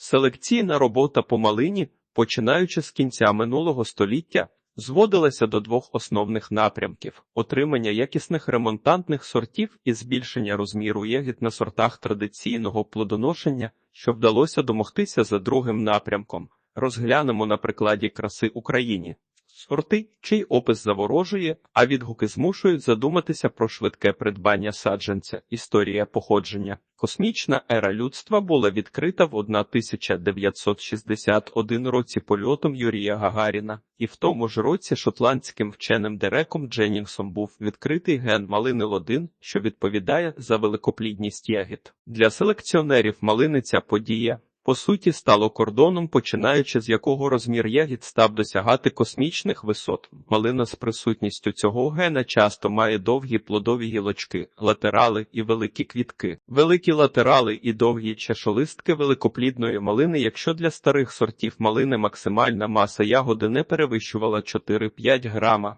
Селекційна робота по малині, починаючи з кінця минулого століття, зводилася до двох основних напрямків: отримання якісних ремонтантних сортів і збільшення розміру ягід на сортах традиційного плодоношення, що вдалося домогтися за другим напрямком. Розглянемо на прикладі краси Україні. Сорти, чий опис заворожує, а відгуки змушують задуматися про швидке придбання саджанця. Історія походження. Космічна ера людства була відкрита в 1961 році польотом Юрія Гагаріна, і в тому ж році шотландським вченим Дереком Дженнінгсом був відкритий ген малини Лодин, що відповідає за великоплідність ягід. Для селекціонерів малини ця подія по суті стало кордоном, починаючи з якого розмір ягід став досягати космічних висот. Малина з присутністю цього гена часто має довгі плодові гілочки, латерали і великі квітки. Великі латерали і довгі чашолистки великоплідної малини, якщо для старих сортів малини максимальна маса ягоди не перевищувала 4-5 грама.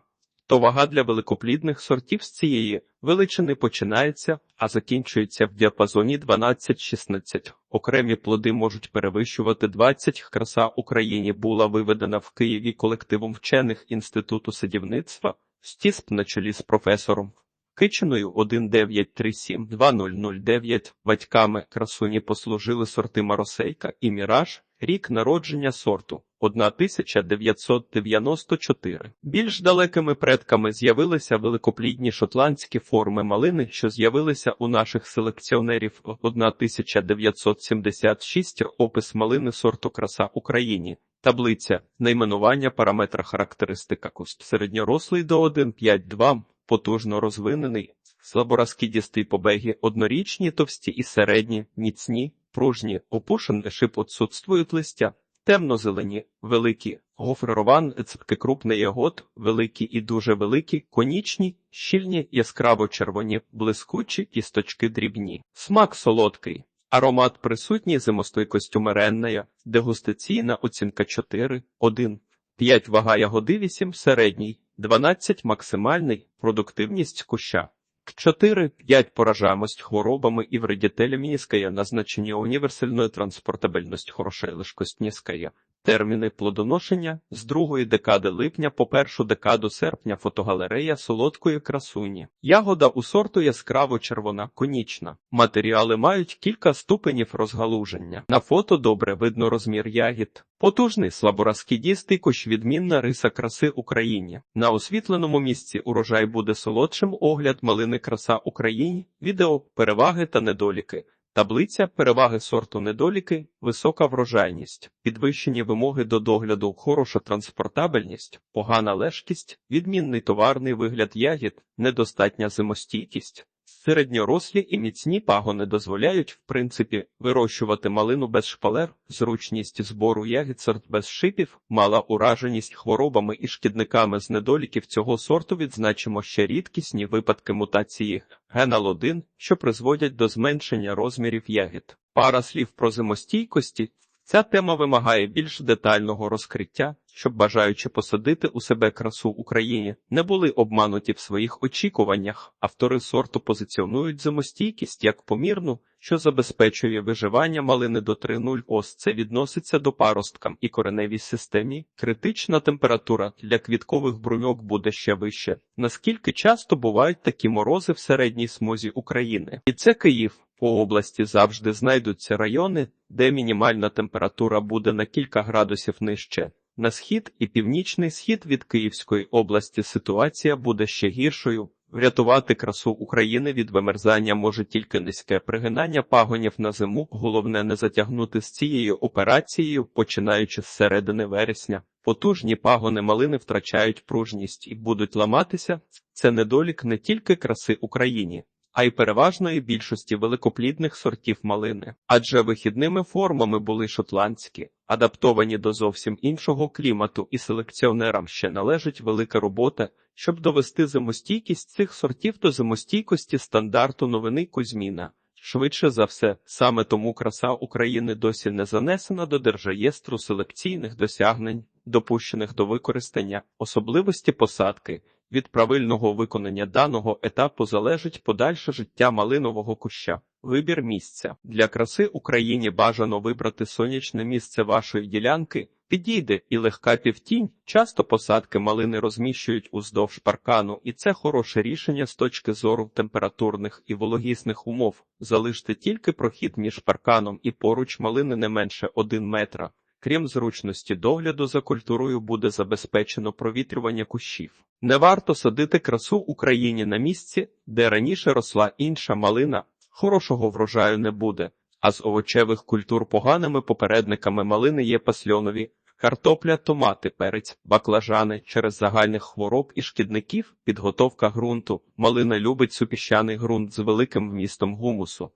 То вага для великоплідних сортів з цієї величини починається, а закінчується в діапазоні 12-16. Окремі плоди можуть перевищувати 20. Краса Україні була виведена в Києві колективом вчених Інституту садівництва СТІСП на чолі з професором Кичиною 1937-2009. Батьками красуні послужили сорти Маросейка і Міраж, рік народження сорту 1994. Більш далекими предками з'явилися великоплідні шотландські форми малини, що з'явилися у наших селекціонерів 1976 опис малини сорту краса Україні. Таблиця найменування параметра характеристика куст середньорослий до 1,5-2, потужно розвинений, слаборозкидістий побеги однорічні, товсті і середні, міцні, пружні, опушений шип отсутствують листя, темно-зелені, великі, гофрирован, цепки крупний ягод, великі і дуже великі, конічні, щільні, яскраво червоні, блискучі, кісточки дрібні. Смак солодкий. Аромат присутній зимостойкостю меренная, дегустаційна оцінка 4, 1, 5 вага ягоди 8 середній, 12 максимальний, продуктивність куща. 4-5 поражаемость хворобами и вредителями низкое, назначение універсальної транспортабельності хороша лишкость низкая. Терміни плодоношення з другої декади липня по першу декаду серпня фотогалерея солодкої красуні. Ягода у сорту яскраво червона, конічна. Матеріали мають кілька ступенів розгалуження. На фото добре видно розмір ягід. Потужний слаборозкидістий кущ відмінна риса краси Україні. На освітленому місці урожай буде солодшим огляд малини краса Україні, відео, переваги та недоліки. Таблиця переваги сорту недоліки, висока врожайність, підвищені вимоги до догляду, хороша транспортабельність, погана лежкість, відмінний товарний вигляд ягід, недостатня зимостійкість. Середньорослі і міцні пагони дозволяють, в принципі, вирощувати малину без шпалер, зручність збору ягід сорт без шипів, мала ураженість хворобами і шкідниками з недоліків цього сорту відзначимо ще рідкісні випадки мутації геналодин, що призводять до зменшення розмірів ягід. Пара слів про зимостійкості. Ця тема вимагає більш детального розкриття, щоб бажаючи посадити у себе красу Україні, не були обмануті в своїх очікуваннях. Автори сорту позиціонують зимостійкість як помірну, що забезпечує виживання малини до 3,0 ос. Це відноситься до паросткам і кореневій системі. Критична температура для квіткових бруньок буде ще вище. Наскільки часто бувають такі морози в середній смузі України? І це Київ. По області завжди знайдуться райони, де мінімальна температура буде на кілька градусів нижче. На схід і північний схід від Київської області ситуація буде ще гіршою. Врятувати красу України від вимерзання може тільки низьке пригинання пагонів на зиму. Головне не затягнути з цією операцією, починаючи з середини вересня. Потужні пагони малини втрачають пружність і будуть ламатися. Це недолік не тільки краси Україні а й переважної більшості великоплідних сортів малини, адже вихідними формами були шотландські, адаптовані до зовсім іншого клімату, і селекціонерам ще належить велика робота, щоб довести зимостійкість цих сортів до зимостійкості стандарту новини Кузьміна. Швидше за все, саме тому краса України досі не занесена до держаєстру селекційних досягнень, допущених до використання, особливості посадки. Від правильного виконання даного етапу залежить подальше життя малинового куща. Вибір місця для краси Україні бажано вибрати сонячне місце вашої ділянки. Підійде і легка півтінь. Часто посадки малини розміщують уздовж паркану, і це хороше рішення з точки зору температурних і вологісних умов. Залиште тільки прохід між парканом і поруч малини не менше 1 метра. Крім зручності догляду за культурою буде забезпечено провітрювання кущів. Не варто садити красу Україні на місці, де раніше росла інша малина. Хорошого врожаю не буде, а з овочевих культур поганими попередниками малини є пасльонові, картопля, томати, перець, баклажани через загальних хвороб і шкідників, підготовка ґрунту. Малина любить супіщаний ґрунт з великим вмістом гумусу.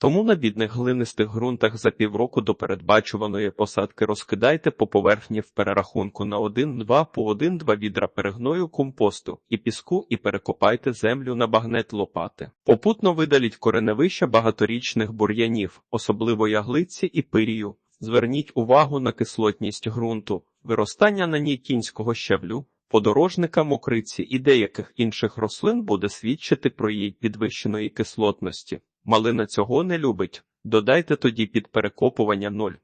Тому на бідних глинистих ґрунтах за півроку до передбачуваної посадки розкидайте по поверхні в перерахунку на 1-2 по 1-2 відра перегною компосту і піску і перекопайте землю на багнет лопати. Попутно видаліть кореневища багаторічних бур'янів, особливо яглиці і пирію. Зверніть увагу на кислотність ґрунту, виростання на ній кінського щавлю, подорожника мокриці і деяких інших рослин буде свідчити про її підвищеної кислотності. Малина цього не любить. Додайте тоді під перекопування 0,5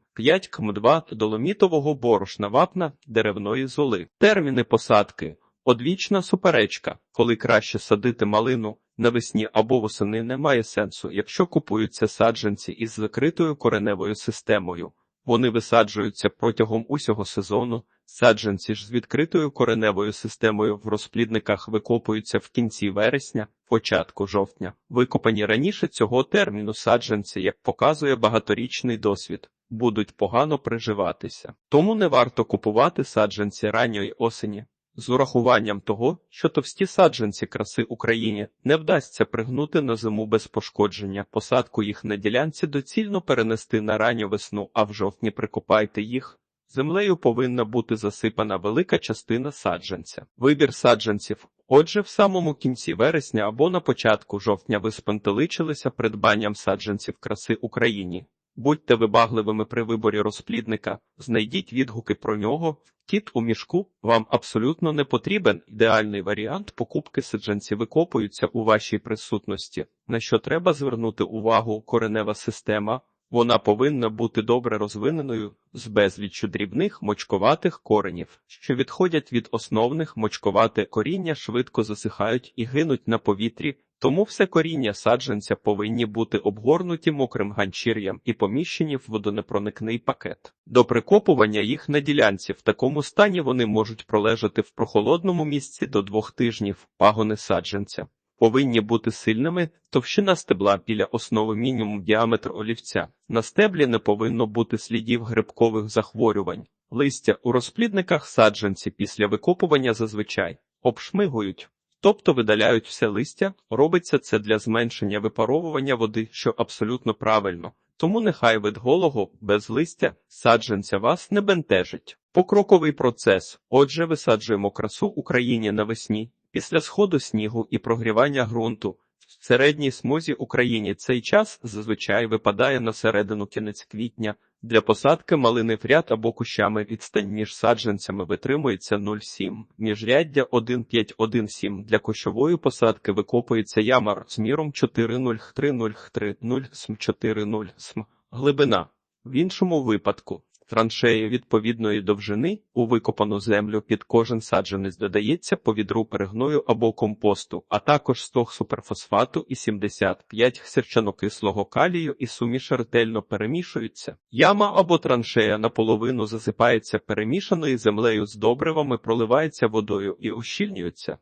км2 доломітового борошна вапна деревної золи. Терміни посадки. Одвічна суперечка, коли краще садити малину навесні або восени немає сенсу, якщо купуються саджанці із закритою кореневою системою. Вони висаджуються протягом усього сезону. Саджанці ж з відкритою кореневою системою в розплідниках викопуються в кінці вересня, початку жовтня. Викопані раніше цього терміну саджанці, як показує багаторічний досвід, будуть погано приживатися. Тому не варто купувати саджанці ранньої осені. З урахуванням того, що товсті саджанці краси Україні не вдасться пригнути на зиму без пошкодження, посадку їх на ділянці доцільно перенести на ранню весну, а в жовтні прикопайте їх. Землею повинна бути засипана велика частина саджанця. Вибір саджанців. Отже, в самому кінці вересня або на початку жовтня ви спантеличилися придбанням саджанців краси Україні. Будьте вибагливими при виборі розплідника, знайдіть відгуки про нього. Кіт у мішку вам абсолютно не потрібен. Ідеальний варіант покупки саджанці викопуються у вашій присутності. На що треба звернути увагу коренева система. Вона повинна бути добре розвиненою з безліччю дрібних мочковатих коренів, що відходять від основних мочковате коріння, швидко засихають і гинуть на повітрі, тому все коріння саджанця повинні бути обгорнуті мокрим ганчір'ям і поміщені в водонепроникний пакет. До прикопування їх на ділянці в такому стані вони можуть пролежати в прохолодному місці до двох тижнів пагони саджанця. Повинні бути сильними, товщина стебла біля основи мінімум діаметр олівця. На стеблі не повинно бути слідів грибкових захворювань. Листя у розплідниках саджанці після викопування зазвичай обшмигують, тобто видаляють все листя. Робиться це для зменшення випаровування води, що абсолютно правильно. Тому нехай вид голого без листя саджанця вас не бентежить. Покроковий процес. Отже, висаджуємо красу Україні навесні. Після сходу снігу і прогрівання ґрунту в середній смузі Україні цей час зазвичай випадає на середину кінець квітня. Для посадки малини в ряд або кущами відстань між саджанцями витримується 0,7, міжряддя 1,5-1,7. Для кущової посадки викопується яма з міром 4,03,03,0 см 4,0 см. Глибина. В іншому випадку траншеї відповідної довжини у викопану землю під кожен саджанець додається по відру перегною або компосту, а також стог суперфосфату і 75 сірчанокислого калію і суміш ретельно перемішуються. Яма або траншея наполовину засипається перемішаною землею з добривами, проливається водою і ущільнюється.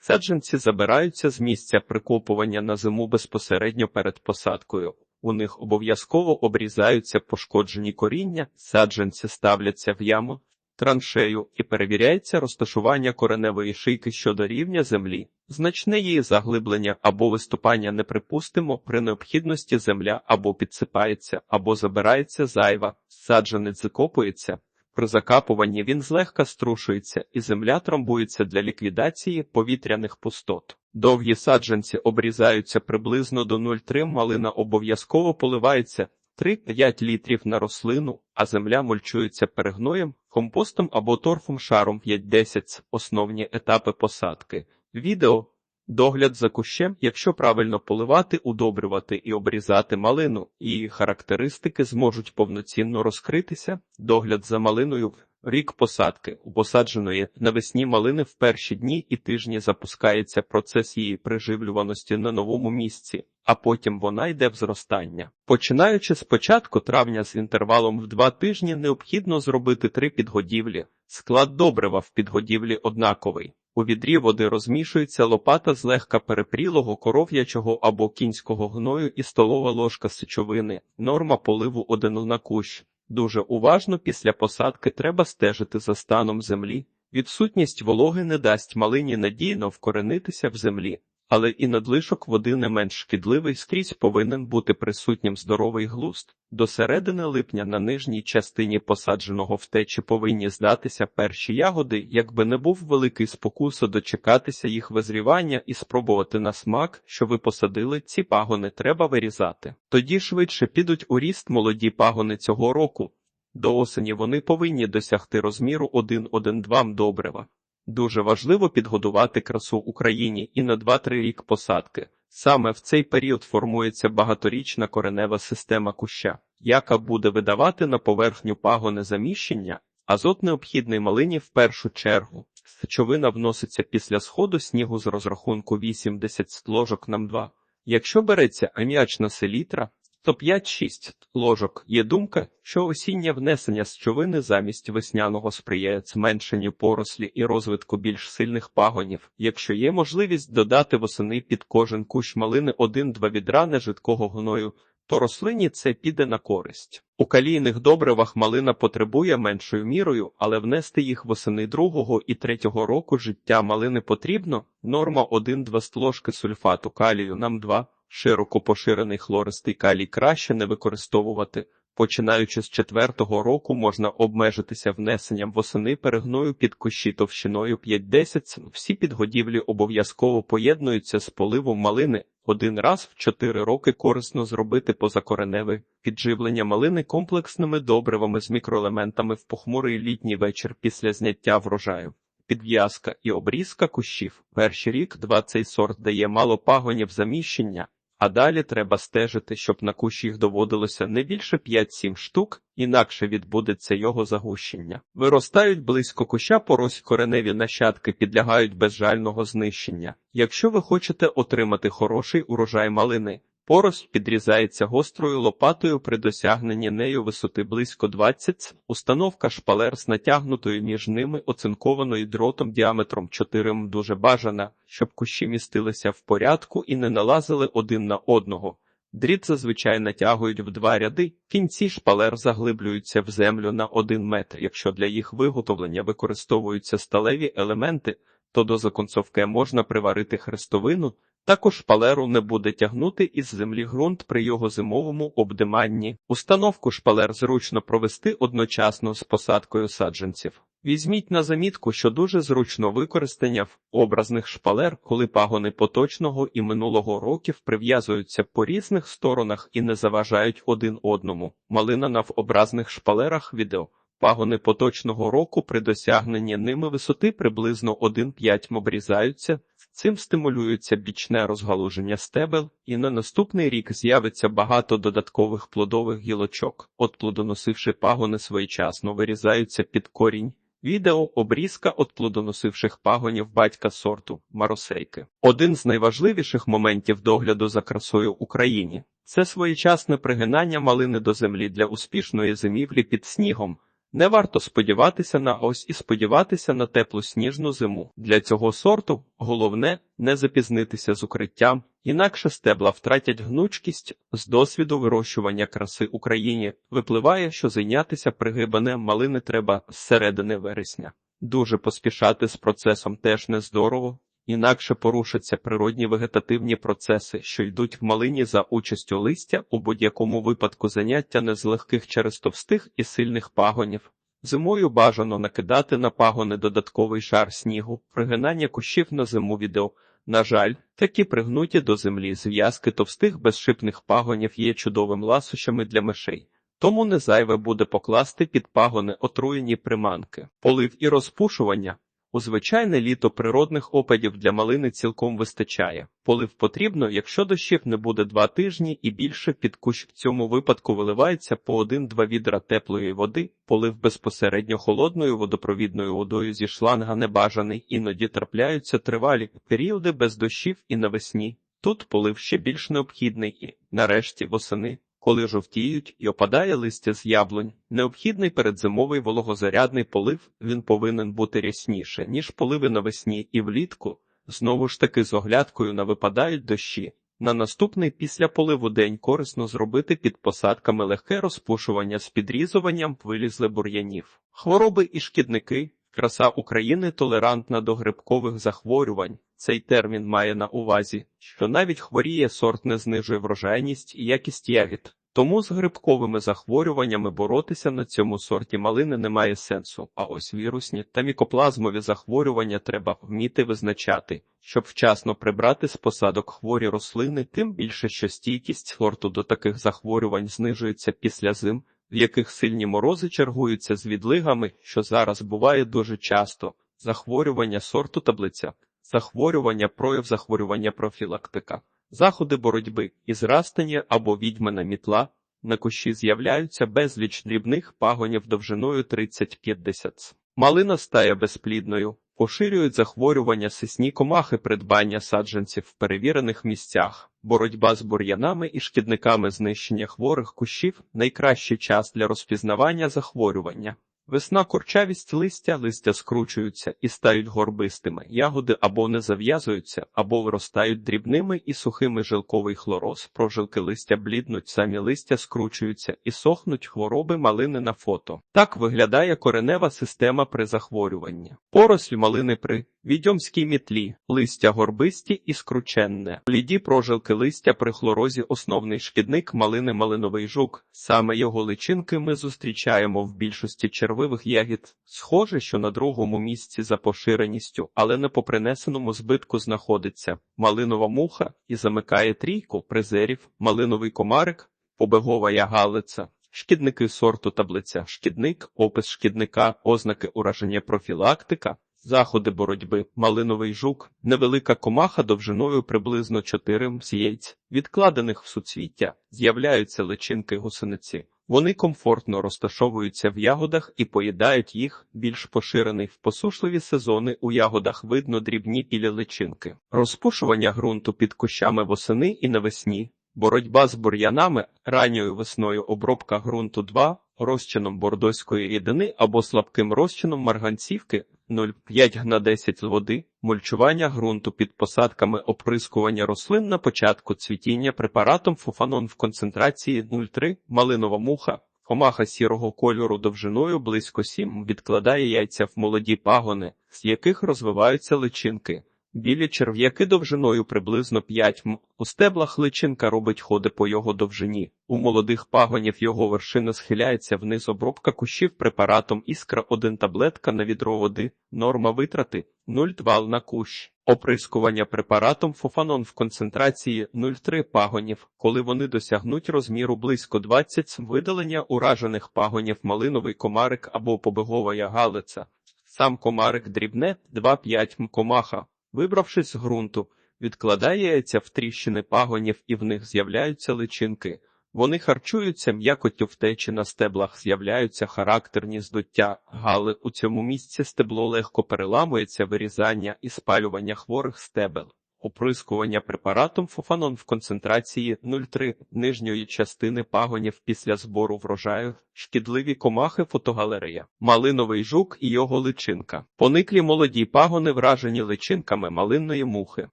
Саджанці забираються з місця прикопування на зиму безпосередньо перед посадкою. У них обов'язково обрізаються пошкоджені коріння, саджанці ставляться в яму, траншею і перевіряється розташування кореневої шийки щодо рівня землі. Значне її заглиблення або виступання неприпустимо, при необхідності земля або підсипається, або забирається зайва, саджанець закопується. При закапуванні він злегка струшується і земля трамбується для ліквідації повітряних пустот. Довгі саджанці обрізаються приблизно до 0,3 малина обов'язково поливається 3-5 літрів на рослину, а земля мульчується перегноєм, компостом або торфом шаром 5-10 основні етапи посадки. Відео Догляд за кущем, якщо правильно поливати, удобрювати і обрізати малину, її характеристики зможуть повноцінно розкритися. Догляд за малиною в рік посадки. У посадженої навесні малини в перші дні і тижні запускається процес її приживлюваності на новому місці, а потім вона йде в зростання. Починаючи з початку травня з інтервалом в два тижні необхідно зробити три підгодівлі. Склад добрива в підгодівлі однаковий. У відрі води розмішується лопата з легка перепрілого коров'ячого або кінського гною і столова ложка сечовини. Норма поливу один на кущ. Дуже уважно після посадки треба стежити за станом землі. Відсутність вологи не дасть малині надійно вкоренитися в землі, але і надлишок води не менш шкідливий скрізь повинен бути присутнім здоровий глузд. До середини липня на нижній частині посадженого втечі повинні здатися перші ягоди, якби не був великий спокусо дочекатися їх визрівання і спробувати на смак, що ви посадили, ці пагони треба вирізати. Тоді швидше підуть у ріст молоді пагони цього року. До осені вони повинні досягти розміру 1-1-2 добрива. Дуже важливо підгодувати красу Україні і на 2-3 рік посадки. Саме в цей період формується багаторічна коренева система куща, яка буде видавати на поверхню пагони заміщення. Азот необхідний малині в першу чергу. Сечовина вноситься після сходу снігу з розрахунку 80 ложок на 2. Якщо береться аміачна селітра, то 5-6 ложок. Є думка, що осіннє внесення сечовини замість весняного сприяє зменшенню порослі і розвитку більш сильних пагонів. Якщо є можливість додати восени під кожен кущ малини 1-2 відра нежидкого гною, то рослині це піде на користь. У калійних добривах малина потребує меншою мірою, але внести їх восени другого і третього року життя малини потрібно. Норма 1-2 стложки сульфату калію нам 2. Широко поширений хлористий калій краще не використовувати. Починаючи з четвертого року можна обмежитися внесенням восени перегною під кущі товщиною 5-10 Всі підгодівлі обов'язково поєднуються з поливом малини. Один раз в 4 роки корисно зробити позакореневе підживлення малини комплексними добривами з мікроелементами в похмурий літній вечір після зняття врожаю. Підв'язка і обрізка кущів. Перший рік два цей сорт дає мало пагонів заміщення, а далі треба стежити, щоб на кущ їх доводилося не більше 5-7 штук, інакше відбудеться його загущення. Виростають близько куща порось кореневі нащадки підлягають безжального знищення. Якщо ви хочете отримати хороший урожай малини, Порость підрізається гострою лопатою при досягненні нею висоти близько 20 Установка шпалер з натягнутою між ними оцинкованою дротом діаметром 4 м дуже бажана, щоб кущі містилися в порядку і не налазили один на одного. Дріт зазвичай натягують в два ряди, кінці шпалер заглиблюються в землю на один метр. Якщо для їх виготовлення використовуються сталеві елементи, то до законцовки можна приварити хрестовину. Також шпалеру не буде тягнути із землі ґрунт при його зимовому обдиманні. Установку шпалер зручно провести одночасно з посадкою саджанців. Візьміть на замітку, що дуже зручно використання в образних шпалер, коли пагони поточного і минулого років прив'язуються по різних сторонах і не заважають один одному. Малина на образних шпалерах відео. Пагони поточного року при досягненні ними висоти приблизно 1,5 обрізаються, цим стимулюється бічне розгалуження стебел, і на наступний рік з'явиться багато додаткових плодових гілочок. От плодоносивши пагони своєчасно вирізаються під корінь. Відео обрізка от плодоносивших пагонів батька сорту маросейки. Один з найважливіших моментів догляду за красою Україні це своєчасне пригинання малини до землі для успішної зимівлі під снігом. Не варто сподіватися на ось і сподіватися на теплу сніжну зиму. Для цього сорту головне не запізнитися з укриттям, інакше стебла втратять гнучкість з досвіду вирощування краси Україні. Випливає, що зайнятися пригибанем малини треба з середини вересня. Дуже поспішати з процесом теж не здорово. Інакше порушаться природні вегетативні процеси, що йдуть в малині за участю листя, у будь-якому випадку заняття не з легких через товстих і сильних пагонів. Зимою бажано накидати на пагони додатковий шар снігу, пригинання кущів на зиму відео. На жаль, такі пригнуті до землі зв'язки товстих безшипних пагонів є чудовим ласощами для мишей. Тому не зайве буде покласти під пагони отруєні приманки, полив і розпушування. У звичайне літо природних опадів для малини цілком вистачає. Полив потрібно, якщо дощів не буде два тижні і більше під кущ в цьому випадку виливається по один-два відра теплої води, полив безпосередньо холодною водопровідною водою зі шланга небажаний, іноді трапляються тривалі періоди без дощів і навесні. Тут полив ще більш необхідний і, нарешті, восени, коли жовтіють і опадає листя з яблунь. Необхідний передзимовий вологозарядний полив, він повинен бути рясніше, ніж поливи навесні і влітку. Знову ж таки з оглядкою на випадають дощі. На наступний після поливу день корисно зробити під посадками легке розпушування з підрізуванням вилізли бур'янів. Хвороби і шкідники. Краса України толерантна до грибкових захворювань. Цей термін має на увазі, що навіть хворіє сорт не знижує врожайність і якість ягід. Тому з грибковими захворюваннями боротися на цьому сорті малини немає сенсу. А ось вірусні та мікоплазмові захворювання треба вміти визначати, щоб вчасно прибрати з посадок хворі рослини, тим більше, що стійкість сорту до таких захворювань знижується після зим, в яких сильні морози чергуються з відлигами, що зараз буває дуже часто. Захворювання сорту таблиця, захворювання прояв захворювання профілактика. Заходи боротьби із растення або відьмана мітла на кущі з'являються безліч дрібних пагонів довжиною 30-50 Малина стає безплідною, поширюють захворювання сисні комахи придбання саджанців в перевірених місцях, боротьба з бур'янами і шкідниками знищення хворих кущів найкращий час для розпізнавання захворювання. Весна курчавість листя, листя скручуються і стають горбистими, ягоди або не зав'язуються, або виростають дрібними і сухими жилковий хлороз, прожилки листя бліднуть, самі листя скручуються і сохнуть хвороби малини на фото. Так виглядає коренева система при захворюванні. Поросль малини при відьомській мітлі, листя горбисті і скрученне. Бліді прожилки листя при хлорозі основний шкідник малини малиновий жук. Саме його личинки ми зустрічаємо в більшості червивих ягід. Схоже, що на другому місці за поширеністю, але не по принесеному збитку знаходиться малинова муха і замикає трійку призерів, малиновий комарик, побегова ягалиця. Шкідники сорту таблиця, шкідник, опис шкідника, ознаки ураження профілактика, заходи боротьби, малиновий жук, невелика комаха довжиною приблизно 4 яєць, відкладених в суцвіття, з'являються личинки гусениці. Вони комфортно розташовуються в ягодах і поїдають їх, більш поширений в посушливі сезони. У ягодах видно дрібні пілі личинки. Розпушування ґрунту під кущами восени і навесні, боротьба з бур'янами, ранньою весною обробка ґрунту 2, розчином бордоської рідини або слабким розчином марганцівки 0,5 на 10 води, мульчування ґрунту під посадками оприскування рослин на початку цвітіння препаратом фуфанон в концентрації 0,3, малинова муха, комаха сірого кольору довжиною близько 7 відкладає яйця в молоді пагони, з яких розвиваються личинки. Білі черв'яки довжиною приблизно 5 м. У стеблах личинка робить ходи по його довжині. У молодих пагонів його вершина схиляється вниз обробка кущів препаратом іскра 1 таблетка на відро води, норма витрати 0,2 на кущ. Оприскування препаратом фофанон в концентрації 0,3 пагонів, коли вони досягнуть розміру близько 20 см видалення уражених пагонів малиновий комарик або побегова ягалиця. Сам комарик дрібне 2-5 м комаха. Вибравшись з ґрунту, відкладає яйця в тріщини пагонів і в них з'являються личинки. Вони харчуються м'якотю втечі на стеблах, з'являються характерні здуття, гали у цьому місці стебло легко переламується вирізання і спалювання хворих стебел. Оприскування препаратом фофанон в концентрації 0,3 нижньої частини пагонів після збору врожаю, шкідливі комахи фотогалерея, малиновий жук і його личинка, пониклі молоді пагони, вражені личинками малинної мухи,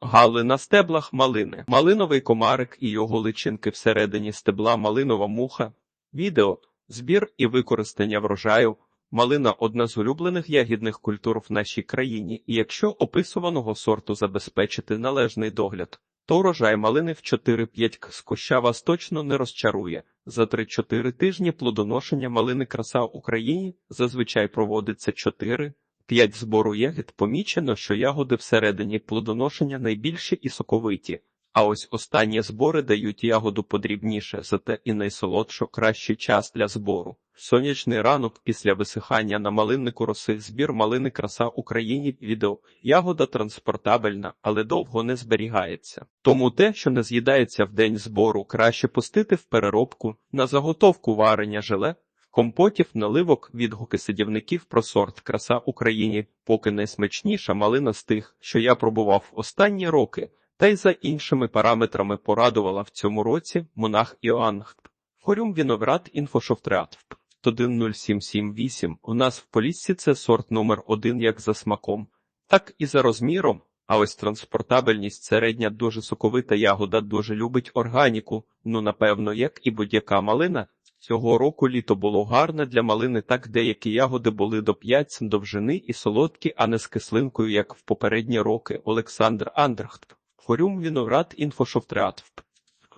гали на стеблах малини, малиновий комарик і його личинки всередині стебла малинова муха, відео, збір і використання врожаю. Малина одна з улюблених ягідних культур в нашій країні, і якщо описуваного сорту забезпечити належний догляд, то урожай малини в 4-5 з куща вас точно не розчарує. За 3-4 тижні плодоношення малини краса в Україні зазвичай проводиться 4-5 збору ягід. Помічено, що ягоди всередині плодоношення найбільші і соковиті. А ось останні збори дають ягоду подрібніше, зате і найсолодшу кращий час для збору. Сонячний ранок після висихання на малиннику роси, збір малини краса Україні. Відео ягода транспортабельна, але довго не зберігається. Тому те, що не з'їдається в день збору, краще пустити в переробку на заготовку варення желе. Компотів, наливок, відгуки садівників про сорт краса Україні, поки найсмачніша малина з тих, що я пробував останні роки, та й за іншими параметрами порадувала в цьому році монах Іоанн. Хорюм Віноград Інфошофтреат 10778. У нас в Поліссі це сорт номер один як за смаком, так і за розміром. А ось транспортабельність середня дуже соковита ягода дуже любить органіку. Ну напевно, як і будь-яка малина. Цього року літо було гарне для малини, так деякі ягоди були до 5 см довжини і солодкі, а не з кислинкою, як в попередні роки. Олександр Андрхт. Хорюм Віноград Інфошофтреат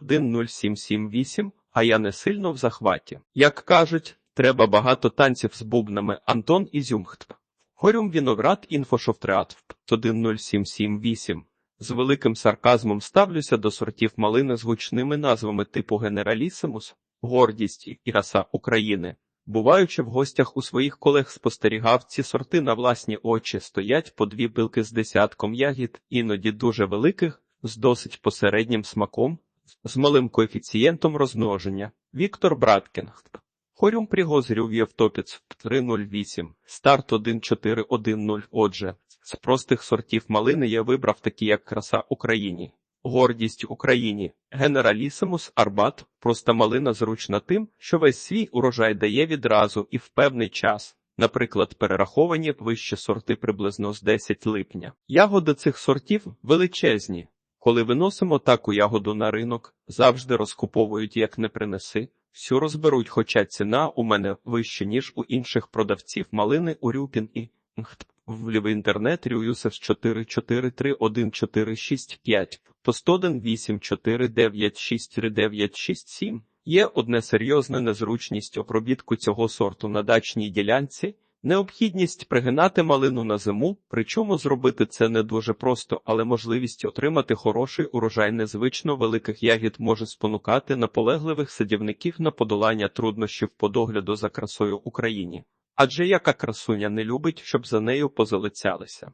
10778, а я не сильно в захваті. Як кажуть, треба багато танців з бубнами. Антон Ізюмхт. Хорюм Віноград Інфошофтреат 10778. З великим сарказмом ставлюся до сортів малини з гучними назвами типу Генералісимус, Гордість і Раса України. Буваючи в гостях у своїх колег спостерігав ці сорти на власні очі, стоять по дві пилки з десятком ягід, іноді дуже великих, з досить посереднім смаком, з малим коефіцієнтом розмноження. Віктор Браткінг. Хорюм Пригозрів Євтопіц 308, старт 1410. Отже, з простих сортів малини я вибрав такі, як краса Україні. Гордість Україні, Генералісимус Арбат, проста малина зручна тим, що весь свій урожай дає відразу і в певний час. Наприклад, перераховані вищі сорти приблизно з 10 липня. Ягоди цих сортів величезні. Коли виносимо таку ягоду на ринок, завжди розкуповують як не принеси. Всю розберуть, хоча ціна у мене вища, ніж у інших продавців малини у Рюпін і. В інтернет Рююсес 4431465 по 10184963967. Є одне серйозна незручність обробітку цього сорту на дачній ділянці. Необхідність пригинати малину на зиму, причому зробити це не дуже просто, але можливість отримати хороший урожай незвично великих ягід може спонукати наполегливих садівників на подолання труднощів по догляду за красою Україні. Адже яка красуня не любить, щоб за нею позалицялися.